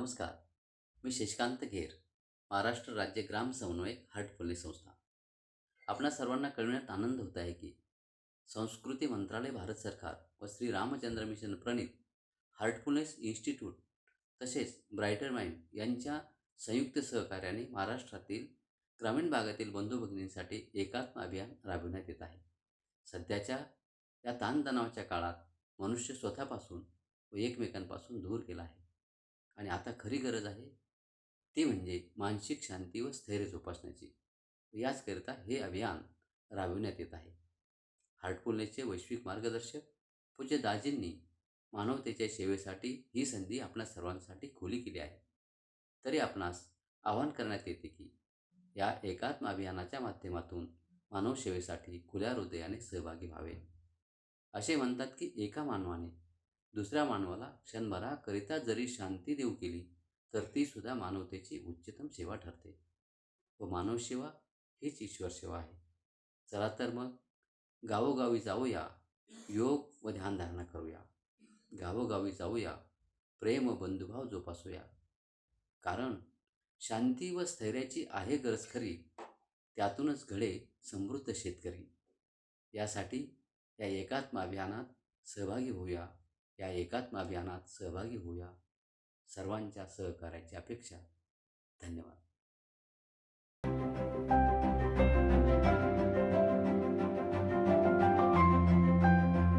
नमस्कार. मी शशिकांत घेर महाराष्ट्र राज्य ग्राम समन्वयक हार्टफुलनेस संस्था. आपणा सर्वांना कळविण्यात आनंद होत आहे की संस्कृती मंत्रालय भारत सरकार व श्री रामचंद्र मिशन प्रणित हार्टफुलनेस इन्स्टिट्यूट तसेच ब्रायटर माइंड यांच्या संयुक्त सहकार्याने महाराष्ट्रातील ग्रामीण भागातील बंधू भगिनींसाठी एकात्म अभियान राबविण्यात येत आहे. सध्याच्या या ताणतणावाच्या काळात मनुष्य स्वतःपासून व एकमेकांपासून दूर गेला आहे. आणि आता खरी गरज आहे ती म्हणजे मानसिक शांती व स्थैर्य जोपासण्याची. याचकरिता हे अभियान राबविण्यात येत आहे. हार्टफुलनेसचे वैश्विक मार्गदर्शक पूज्य दाजींनी मानवतेच्या सेवेसाठी ही संधी आपल्या सर्वांसाठी खुली केली आहे. तरी आपणास आवाहन करण्यात येते की या एकात्म अभियानाच्या माध्यमातून मानव सेवेसाठी खुल्या हृदयाने सहभागी व्हावे. असे म्हणतात की एका मानवाने दुसऱ्या मानवाला क्षणभराकरिता जरी शांती देऊ केली तर ती सुद्धा मानवतेची उच्चतम सेवा ठरते. व मानवसेवा हीच ईश्वर सेवा आहे. चला तर मग गावोगावी जाऊया योग व ध्यानधारणा करूया. गावोगावी जाऊया प्रेम व बंधुभाव जोपासूया. कारण शांती व स्थैर्याची आहे गरज खरी त्यातूनच घडे समृद्ध शेतकरी. यासाठी या एकात्म अभियानात सहभागी होऊया. या एकात्म अभियानात सहभागी होऊया. सर्वांच्या सहकार्याची अपेक्षा. धन्यवाद.